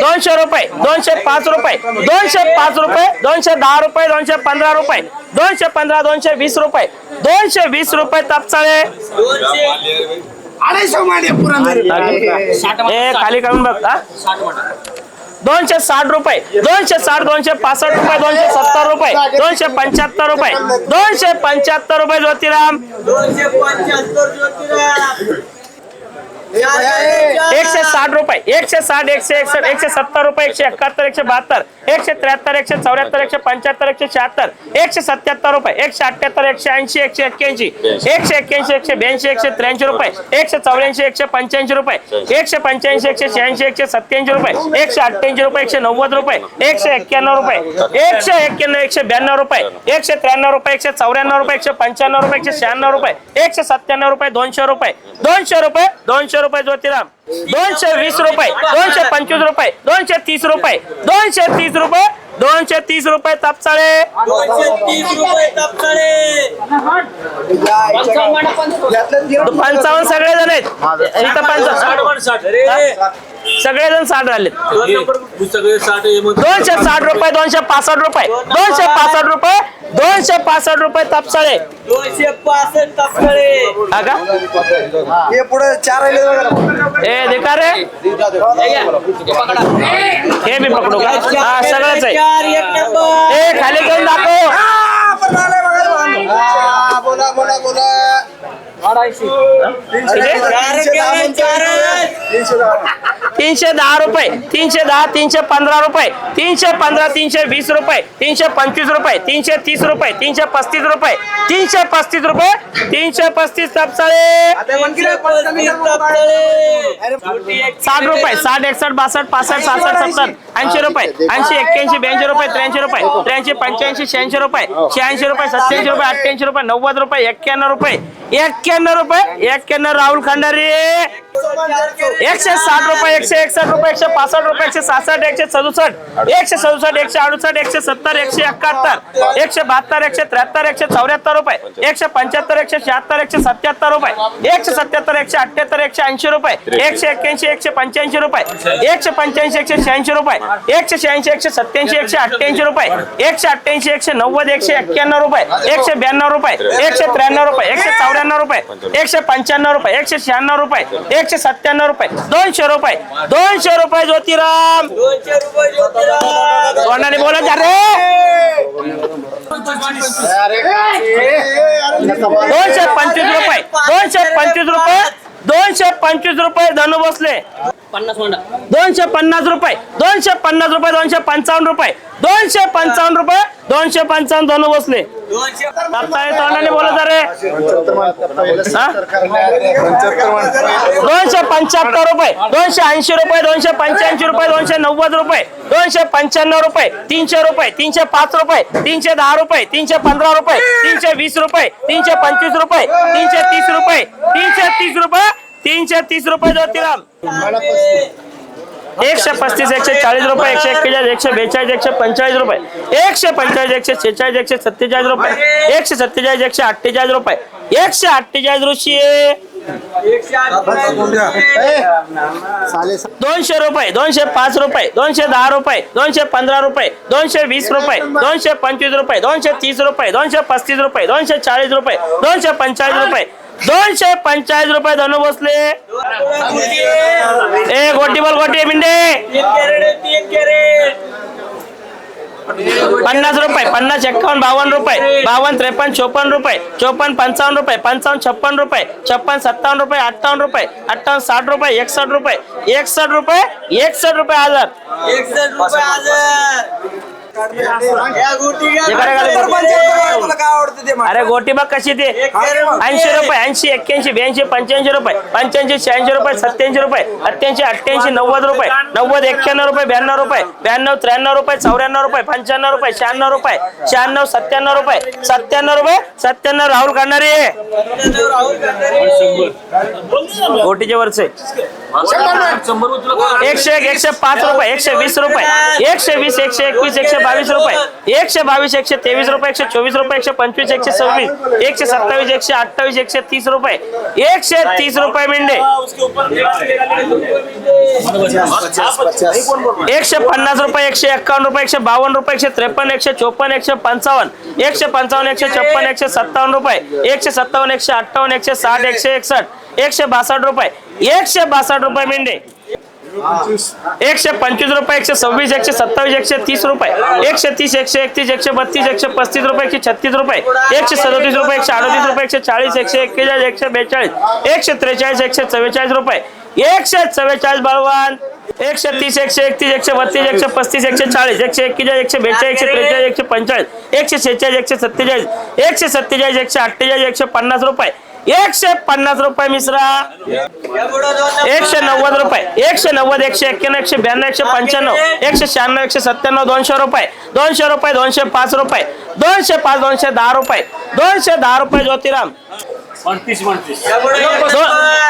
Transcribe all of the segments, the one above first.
दोनशे रुपये दोनशे पाच रुपये दोनशे पाच रुपये दोनशे दहा रुपये दोनशे पंधरा रुपये दोनशे पंधरा दोनशे वीस रुपये दोनशे वीस रुपये तपसाळे ए खाली काढून बघ हा? दोनशे साठ रुपये दोनशे साठ दोनशे पासष्ट रुपये दोनशे सत्तर रुपये दोनशे पंच्याहत्तर रुपये दोनशे पंच्याहत्तर रुपये ज्योतिराम दोनशे पंच्याहत्तर ज्योतिराव एकशे साठ रुपये एकशे साठ एकशे एकसष्ट एकशे सत्तर रुपये एकशे एकाहत्तर एकशे बहात्तर एकशे त्र्याहत्तर एकशे चौऱ्याहत्तर एकशे पंच्याहत्तर एकशे शहात्तर एकशे सत्याहत्तर रुपये एकशे अठ्याहत्तर एकशे ऐंशी एकशे एक्क्याऐंशी एकशे एक्क्याऐंशी एकशे ब्याऐंशी एकशे त्र्याऐंशी रुपये एकशे चौऱ्याऐंशी एकशे पंच्याऐंशी रुपये एकशे पंच्याऐंशी एकशे शहाऐंशी एकशे सत्याऐंशी रुपये एकशे अठ्ठ्याऐंशी रुपये एकशे नव्वद रुपये एकशे एक्क्याण्णव रुपये एकशे एक्क्याण्णव एकशे ब्याण्णव रुपये एकशे त्र्याण्णव रुपये एकशे चौऱ्याण्णव रुपये एकशे पंच्याण्णव रुपये एकशे शहाण्णव रुपये एकशे सत्त्याण्णव रुपये दोनशे रुपये दोनशे रुपये दोनशे रुपये ज्योतिराम. दोनशे वीस रुपये दोनशे पंचवीस रुपये दोनशे तीस रुपये दोनशे तीस रुपये दोनशे तीस रुपये तपसाळे. दोनशे तीस रुपये तपसाळे. पंचावन्न सगळे जण आहेत इथं पंचावन्न. सगळे जण साठ झाले सगळे साठ दोनशे साठ रुपये दोनशे पासष्ट रुपये. दोनशे पासष्ट रुपये दोनशे पासष्ट रुपये तपसाळे. दोनशे पासष्ट तपसाळे. हा का? हे पुढे चार राहिले. ए देखा रे. हे मी पकडू का? हा सगळंच आहे. चार एक नंबर. ए खाली घेऊन दाखव. हा. हा, बोला बोला बोला. तीनशे दहा. रुपये तीनशे दहा तीनशे पंधरा रुपये तीनशे पंधरा तीनशे वीस रुपये तीनशे पंचवीस रुपये तीनशे तीस रुपये तीनशे पस्तीस रुपये तीनशे पस्तीस रुपये तीनशे पस्तीस साठ रुपये साठ एकसष्ट बासष्ट पासष्ट सहासष्ट सत्तर ऐंशी रुपये ऐंशी एक्क्याऐंशी ब्याऐंशी रुपये त्र्याऐंशी रुपये त्र्याऐंशी पंच्याऐंशी शहाऐंशी रुपये शहाऐंशी रुपये सत्याऐंशी रुपये अठ्ठ्याऐंशी रुपये नव्वद रुपये एक्क्याण्णव रुपये एक्क्याण्णव रुपये एक्क्याण्णव राहुल खंडारे. एकशे साठ रुपये एकशे एकसष्ट रुपये एकशे पासष्ट रुपये एकशे सहासष्ट एकशे सदुसष्ट एकशे सदुसष्ट एकशे अडुसष्ट एकशे सत्तर एकशे एकाहत्तर एकशे बहात्तर एकशे त्र्याहत्तर एकशे चौऱ्याहत्तर रुपये एकशे पंच्याहत्तर एकशे शहात्तर एकशे सत्याहत्तर रुपये एकशे सत्याहत्तर एकशे अठ्ठ्याहत्तर एकशे ऐंशी रुपये एकशे एक्क्याऐंशी एकशे पंच्याऐंशी रुपये एकशे पंच्याऐंशी एकशे शहाऐंशी रुपये एकशे शहाऐंशी एकशे सत्याऐंशी एकशे अठ्ठ्याऐंशी रुपये एकशे अठ्ठ्याऐंशी एकशे नव्वद एकशे एक्क्याण्णव रुपये एकशे ब्याण्णव रुपये एकशे त्र्याण्णव रुपये एकशे चौऱ्याण्णव रुपये एकशे पंच्याण्णव रुपये एकशे शहाण्णव रुपये एकशे सत्त्याण्णव रुपये. दोनशे रुपये. दोनशे रुपये ज्योतिराम. तोंडाने बोलत जा रे? दोनशे पंचवीस रुपये. दोनशे पंचवीस रुपये. दोनशे पंचवीस रुपये धनु बसले दोनशे पन्नास रुपये. दोनशे पन्नास रुपये दोनशे पंचावन्न रुपये. दोनशे पंचावन्न रुपये दोनशे पंचावन्न धनु बसले दोनशे तात्काळ तोंडाने बोलत जा रे हा? दोनशे पंच्याहत्तर रुपये दोनशे ऐंशी रुपये दोनशे पंच्याऐंशी रुपये दोनशे नव्वद रुपये दोनशे पंच्याण्णव रुपये तीनशे रुपये तीनशे पाच रुपये तीनशे दहा रुपये तीनशे पंधरा रुपये तीनशे वीस रुपये तीनशे पंचवीस रुपये तीनशे तीस रुपये तीनशे तीस रुपये तीनशे तीस रुपये ज्योतिराम. एकशे पस्तीस एकशे चाळीस रुपये एकशे एक्केचाळीस एकशे बेचाळीस एकशे पंचेचाळीस रुपये एकशे पंचेचाळीस एकशे शेहेचाळीस एकशे सत्तेचाळीस रुपये एकशे सत्तेचाळीस एकशे अठ्ठेचाळीस रुपये एकशे अठ्ठेचाळीस ऋषी एकशे अठ्ठेचाळीस दोनशे रुपये दोनशे पाच रुपये दोनशे दहा रुपये दोनशे पंधरा रुपये दोनशे वीस रुपये दोनशे पंचवीस रुपये दोनशे तीस रुपये दोनशे पस्तीस रुपये दोनशे चाळीस रुपये दोनशे पंचेचाळीस रुपये दोनशे पंचेचाळीस रुपये धनु बसले. ए गोटी बोल गोटी मिंडे पन्नास रुपये पन्नास एक्कावन्न बावन्न रुपये बावन्न त्रेपन्न चोपन्न रुपये चोपन्न पंचावन्न रुपये पंचावन्न छप्पन रुपये छप्पन सत्तावन्न रुपये अठ्ठावन्न रुपये अठ्ठावन्न साठ रुपये एकसठ रुपये एकसठ रुपये एकसठ रुपये हजार एकसठ रुपये हजार अरे गोटी बघ कशी ते. ऐंशी रुपये ऐंशी एक्क्याऐंशी ब्याऐंशी पंच्याऐंशी रुपये पंच्याऐंशी शहाऐंशी रुपये सत्याऐंशी रुपये अठ्ठ्याऐंशी अठ्ठ्याऐंशी नव्वद रुपये नव्वद एक्क्याण्णव रुपये ब्याण्णव रुपये ब्याण्णव त्र्याण्णव रुपये चौऱ्याण्णव रुपये पंच्याण्णव रुपये शहाण्णव रुपये शहाण्णव सत्त्याण्णव रुपये सत्त्याण्णव रुपये सत्त्याण्णव राहुल काढणारे गांधी गोटीचे वरचे. एकशे एक एकशे पाच रुपये एकशे वीस रुपये एकशे वीस एकशे एकवीस एकशे बावीस रुपये. एकशे बावीस एकशे तेवीस रुपये एकशे चोवीस रुपये एकशे पंचवीस एकशे सव्वीस एकशे सत्तावीस एकशे अठ्ठावीस एकशे तीस रुपये. एकशे तीस रुपये मेंढे. एकशे पन्नास रुपये एकशे एक्कावन्न रुपये एकशे बावन्न रुपये एकशे त्रेपन्न एकशे चोपन्न एकशे पंचावन्न एकशे पंचावन्न एकशे छप्पन एकशे सत्तावन्न रुपये एकशे सत्तावन्न एकशे अठ्ठावन्न एकशे साठ एकशे एकसष्ट एकशे बासष्ट रुपये. एकशे बासष्ट रुपये मेंढे. एकशे पंचवीस रुपये एकशे सव्वीस एकशे सत्तावीस एकशे तीस रुपये. एकशे तीस एकशे एकतीस एकशे बत्तीस एकशे पस्तीस रुपये एकशे छत्तीस रुपये. एकशे सदतीस रुपये एकशे अडतीस रुपये एकशे चाळीस एकशे एक्केचाळीस एकशे बेचाळीस एकशे त्रेचाळीस एकशे चव्वेचाळीस रुपये. एकशे चव्वेचाळीस बळवान एकशे तीस एकशे एकतीस एकशे बत्तीस एकशे पस्तीस एकशे चाळीस एकशे एक्केचाळीस एकशे बेचाळीस एकशे त्रेचाळीस एकशे पंचेचाळीस एकशे शेहेचाळीस एकशे सत्तेचाळीस एकशे सत्तेचाळीस एकशे अठ्ठेचाळीस एकशे पन्नास रुपये. एकशे पन्नास रुपये मिश्रा. एकशे नव्वद रुपये. एकशे नव्वद एकशे एक्क्याण्णव एकशे ब्याण्णव एकशे पंच्याण्णव एकशे शहाण्णव एकशे सत्त्याण्णव दोनशे रुपये. दोनशे रुपये दोनशे पाच रुपये. दोनशे पाच दोनशे दहा रुपये. दोनशे दहा रुपये ज्योतिराम.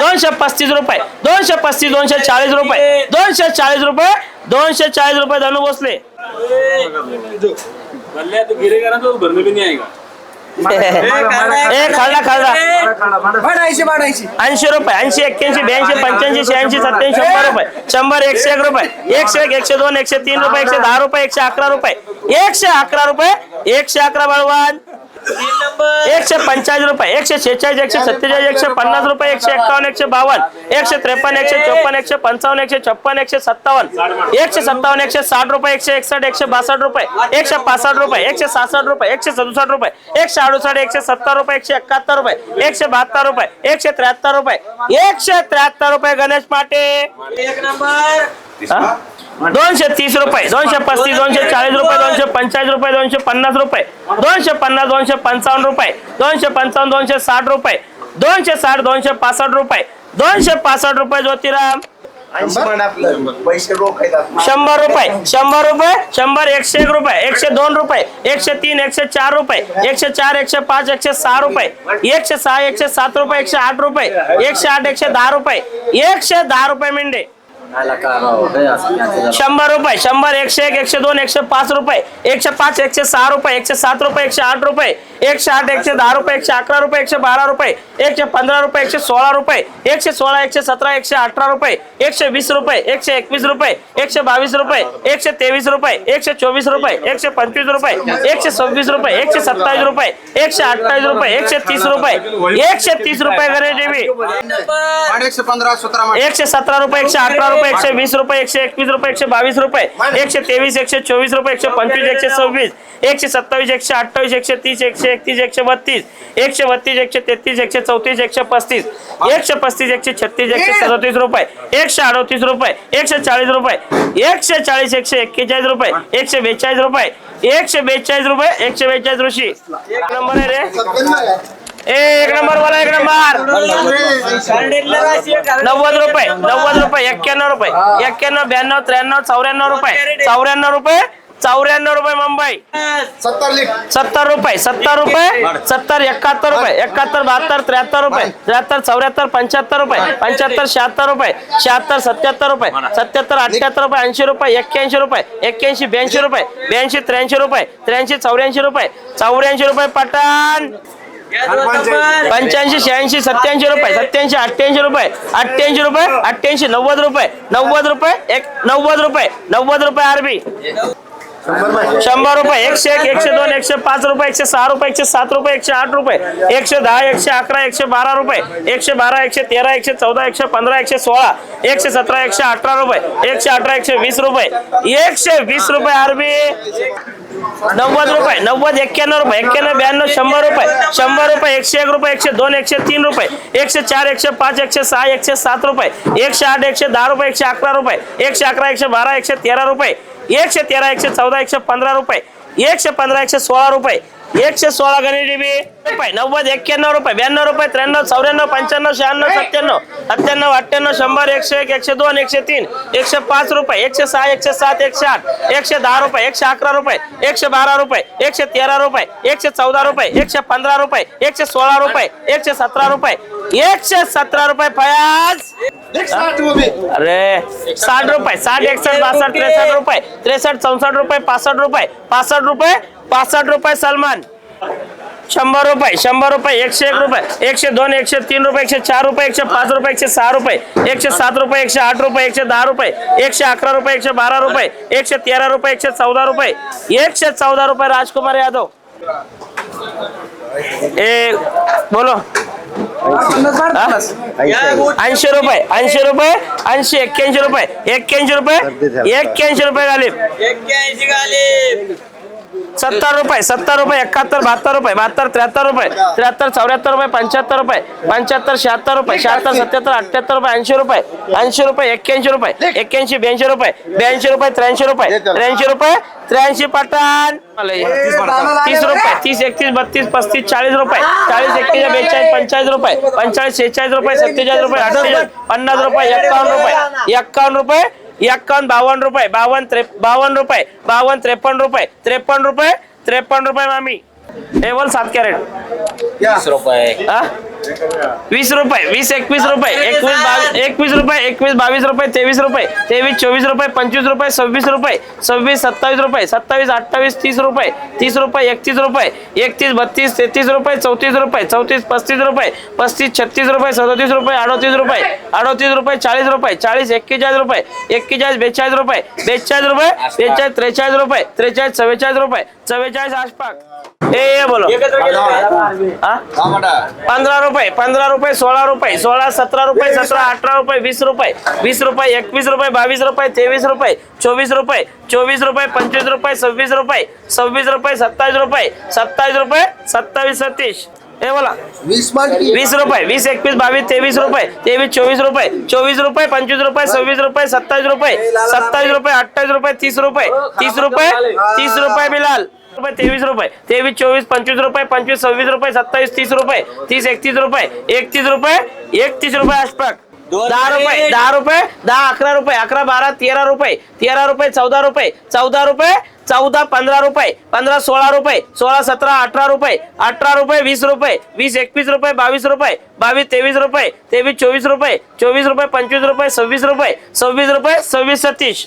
दोनशे पस्तीस रुपये. दोनशे पस्तीस दोनशे चाळीस रुपये. दोनशे चाळीस रुपये दोनशे चाळीस रुपये धनु भोसले. ए खाल्ला खाल्ला. भाडायची भाडायची ऐंशी रुपये ऐंशी एक्क्याऐंशी ब्याऐंशी पंच्याऐंशी शहाऐंशी सत्याऐंशी शंभर रुपये. शंभर एकशे एक रुपये. एकशे एक एकशे दोन एकशे तीन रुपये एकशे दहा रुपये एकशे अकरा रुपये. एकशे अकरा रुपये एकशे अकरा बळवान एकशे पंचाळीस रुपये एकशे शेहेचाळीस एकशे सत्तेचाळीस एकशे पन्नास रुपये एकशे एक्कावन्न एकशे बावन्न एकशे त्रेपन्न एकशे चोपन्न एकशे पंचावन्न एकशे छप्पन एकशे सत्तावन्न एकशे सत्तावन्न एकशे साठ रुपये एकशे एकसष्ट एकशे बासष्ट रुपये एकशे पासष्ट रुपये एकशे सहासष्ट रुपये एकशे सदुसष्ट रुपये एकशे अडुसष्ट एकशे सत्तर रुपये एकशे एकाहत्तर रुपये एकशे बहात्तर रुपये एकशे त्र्याहत्तर रुपये एकशे त्र्याहत्तर रुपये गणेश पाटे एक नंबर हा? दोनशे तीस रुपये दोनशे पस्तीस दोनशे चाळीस रुपये दोनशे पंचाळीस रुपये दोनशे पन्नास रुपये दोनशे पन्नास दोनशे पंचावन्न रुपये दोनशे पंचावन्न दोनशे साठ रुपये दोनशे साठ दोनशे पासष्ट रुपये दोनशे पासष्ट रुपये ज्योतिराम. शंभर रुपये शंभर रुपये शंभर एकशे एक रुपये एकशे दोन रुपये एकशे तीन एकशे चार रुपये एकशे चार एकशे पाच एकशे सहा रुपये एकशे सहा एकशे सात रुपये एकशे आठ रुपये एकशे आठ एकशे दहा रुपये एकशे दहा रुपये मेंढे. शंभर रुपये शंभर एकशे एक एकशे दोन एकशे पाच रुपये एकशे पाच एकशे सहा रुपये एकशे सात रुपये एकशे आठ रुपये एकशे आठ एकशे दहा रुपये एकशे अकरा रुपये एकशे बारा रुपये एकशे पंधरा रुपये एकशे सोळा रुपये एकशे सोळा एकशे सतरा एकशे अठरा रुपये एकशे वीस रुपये एकशे एकवीस रुपये एकशे बावीस रुपये एकशे तेवीस रुपये एकशे चोवीस रुपये एकशे पंचवीस रुपये एकशे सव्वीस रुपये एकशे सत्तावीस रुपये एकशे अठ्ठावीस रुपये एकशे तीस रुपये एकशे तीस रुपये. एकशे सतरा रुपये एकशे अठरा रुपये एकशे वीस रुपये एकशे एकवीस रुपये एकशे बावीस रुपये एकशे तेवीस एकशे चोवीस रुपये एकशे पंचवीस एकशे सव्वीस एकशे सत्तावीस एकशे अठ्ठावीस एकशे तीस एकशे एकतीस एकशे बत्तीस एकशे बत्तीस एकशे तेहतीस एकशे चौतीस एकशे पस्तीस एकशे पस्तीस एकशे छत्तीस एकशे सदतीस रुपये एकशे अडतीस रुपये एकशे चाळीस रुपये एकशे चाळीस एकशे एक्केचाळीस रुपये एकशे बेचाळीस रुपये एकशे बेचाळीस रुपये एकशे बेचाळीस ऋषी. एक नंबर आहे रे. ए एक नंबर बोला एक नंबर. नव्वद रुपये नव्वद रुपये एक्क्याण्णव रुपये एक्क्याण्णव ब्याण्णव त्र्याण्णव चौऱ्याण्णव रुपये. चौऱ्याण्णव रुपये चौऱ्याण्णव रुपये मुंबई. सत्तर रुपये सत्तर रुपये सत्तर एकाहत्तर रुपये एकाहत्तर बहात्तर त्र्याहत्तर रुपये त्र्याहत्तर चौऱ्याहत्तर पंच्याहत्तर रुपये पंच्याहत्तर शहात्तर रुपये शहात्तर सत्याहत्तर रुपये सत्याहत्तर अठ्याहत्तर रुपये ऐंशी रुपये एक्क्याऐंशी रुपये एक्क्याऐंशी ब्याऐंशी रुपये ब्याऐंशी त्र्याऐंशी रुपये त्र्याऐंशी चौऱ्याऐंशी रुपये चौऱ्याऐंशी रुपये पठाण पंच्याऐंशी शहाऐंशी सत्याऐंशी रुपये सत्याऐंशी अठ्ठ्याऐंशी रुपये अठ्ठ्याऐंशी रुपये अठ्ठ्याऐंशी नव्वद रुपये नव्वद रुपये एक नव्वद रुपये नव्वद रुपये आरबी. शंभर रुपये एकशे एक एकशे दोन एकशे पाच रुपये एकशे सहा रुपये एकशे सात रुपये एकशे आठ रुपये एकशे दहा एकशे अकरा एकशे बारा रुपये एकशे बारा एकशे तेरा एकशे चौदा एकशे पंधरा एकशे सोळा एकशे सतरा एकशे अठरा रुपये एकशे अठरा एकशे वीस रुपये एकशे वीस रुपये आरबी नव्वद रुपये नव्वद एक्क्याण्णव रुपये एक्क्याण्णव ब्याण्णव शंभर रुपये शंभर रुपये एकशे एक रुपये एकशे दोन एकशे तीन रुपये एकशे चार एकशे पाच एकशे सहा एकशे सात रुपये एकशे आठ एकशे दहा रुपये एकशे अकरा रुपये एकशे अकरा एकशे बारा एकशे तेरा रुपये एकशे तेरा एकशे चौदा एकशे पंधरा रुपये. एकशे पंधरा एकशे सोळा रुपये. एकशे सोळा गणेश डीबी रुपये. नव्वद एक्क्याण्णव रुपये. ब्याण्णव रुपये त्र्याण्णव चौऱ्याण्णव पंच्याण्णव शहाण्णव सत्त्याण्णव. सत्त्याण्णव अठ्ठ्याण्णव शंभर एकशे एक एकशे दोन एकशे तीन एकशे पाच रुपये. एकशे सहा एकशे सात एकशे आठ एकशे दहा रुपये एकशे अकरा रुपये एकशे बारा रुपये एकशे तेरा रुपये एकशे चौदा रुपये एकशे पंधरा रुपये एकशे सोळा रुपये एकशे सतरा रुपये. एकशे सतरा रुपये फयाज अरे साठ रुपये साठ एकसष्ट बासष्ट त्रेसष्ट रुपये त्रेसष्ट चौसष्ट रुपये पासष्ट रुपये पासष्ट रुपये पासष्ट रुपये सलमान शंभर रुपये शंभर रुपये एकशे एक रुपये एकशे दोन एकशे तीन रुपये एकशे चार रुपये एकशे पाच रुपये एकशे सहा रुपये एकशे सात रुपये एकशे आठ रुपये एकशे दहा रुपये एकशे अकरा रुपये एकशे बारा रुपये एकशे तेरा रुपये एकशे चौदा रुपये एकशे चौदा रुपये राजकुमार यादव ए बोलो ऐंशी रुपये. ऐंशी रुपये ऐंशी एक्क्याऐंशी रुपये एक्क्याऐंशी रुपये एक्क्याऐंशी रुपये घालील एक्क्याऐंशी गाली सत्तर रुपये सत्तर रुपये एकाहत्तर बहात्तर रुपये बहात्तर त्र्याहत्तर रुपये त्र्याहत्तर चौऱ्याहत्तर रुपये पंच्याहत्तर रुपये पंच्याहत्तर शहात्तर रुपये शहात्तर सत्याहत्तर अठ्याहत्तर रुपये ऐंशी रुपये ऐंशी रुपये एक्क्याऐंशी रुपये एक्क्याऐंशी ब्याऐंशी रुपये ब्याऐंशी रुपये त्र्याऐंशी रुपये त्र्याऐंशी रुपये त्र्याऐंशी पठाण. तीस रुपये तीस एकतीस बत्तीस पस्तीस चाळीस रुपये चाळीस एकतीस बेचाळीस पंचाळीस रुपये पंचाळीस शेहेचाळीस रुपये सत्तेचाळीस रुपये अठ्ठेचाळीस पन्नास रुपये एक्कावन्न रुपये एक्कावन्न रुपये एक्कावन्न बावन्न रुपये बावन्न त्रे बावन्न रुपये बावन्न त्रेपन्न रुपये त्रेपन्न रुपये त्रेपन्न रुपये मामी. हे बोल सात कॅरेट. हा? वीस रुपये वीस एकवीस रुपये एकवीस बावीस एकवीस रुपये एकवीस बावीस रुपये तेवीस रुपये तेवीस चोवीस रुपये पंचवीस रुपये सव्वीस रुपये सव्वीस सत्तावीस रुपये सत्तावीस अठ्ठावीस तीस रुपये तीस रुपये एकतीस रुपये एकतीस बत्तीस तेहतीस रुपये चौतीस रुपये चौतीस पस्तीस रुपये पस्तीस छत्तीस रुपये सदतीस रुपये अडतीस रुपये अडतीस रुपये चाळीस रुपये चाळीस एक्केचाळीस रुपये एक्केचाळीस बेचाळीस रुपये बेचाळीस रुपये बेचाळीस त्रेचाळीस रुपये त्रेचाळीस चव्वेचाळीस रुपये चव्वेचाळीस आसपास. ए बोलो. पंधरा रुपये. पंधरा रुपये सोळा रुपये सोळा सतरा रुपये सतरा अठरा रुपये वीस रुपये वीस रुपये एकवीस रुपये बावीस रुपये तेवीस रुपये चोवीस रुपये चोवीस रुपये पंचवीस रुपये सव्वीस रुपये सव्वीस रुपये सत्तावीस रुपये सत्तावीस रुपये सत्तावीस सतीश हे बोला वीस रुपये वीस एकवीस बावीस तेवीस रुपये तेवीस चोवीस रुपये चोवीस रुपये पंचवीस रुपये सव्वीस रुपये सत्तावीस रुपये सत्तावीस रुपये अठ्ठावीस रुपये तीस रुपये तीस रुपये तीस रुपये बिलाल रुपये तेवीस रुपये. तेवीस चोवीस पंचवीस रुपये पंचवीस सव्वीस रुपये सत्तावीस तीस रुपये. तीस एकतीस रुपये. एकतीस रुपये एकतीस रुपये आसपास. दहा रुपये दहा रुपये दहा अकरा रुपये अकरा बारा तेरा रुपये. तेरा रुपये चौदा रुपये. चौदा रुपये चौदा पंधरा रुपये. पंधरा सोळा रुपये. सोळा सतरा अठरा रुपये. अठरा रुपये वीस रुपये. वीस एकवीस रुपये बावीस रुपये. बावीस तेवीस रुपये. तेवीस चोवीस रुपये. चोवीस रुपये पंचवीस रुपये सव्वीस रुपये. सव्वीस रुपये सव्वीस सत्तीस.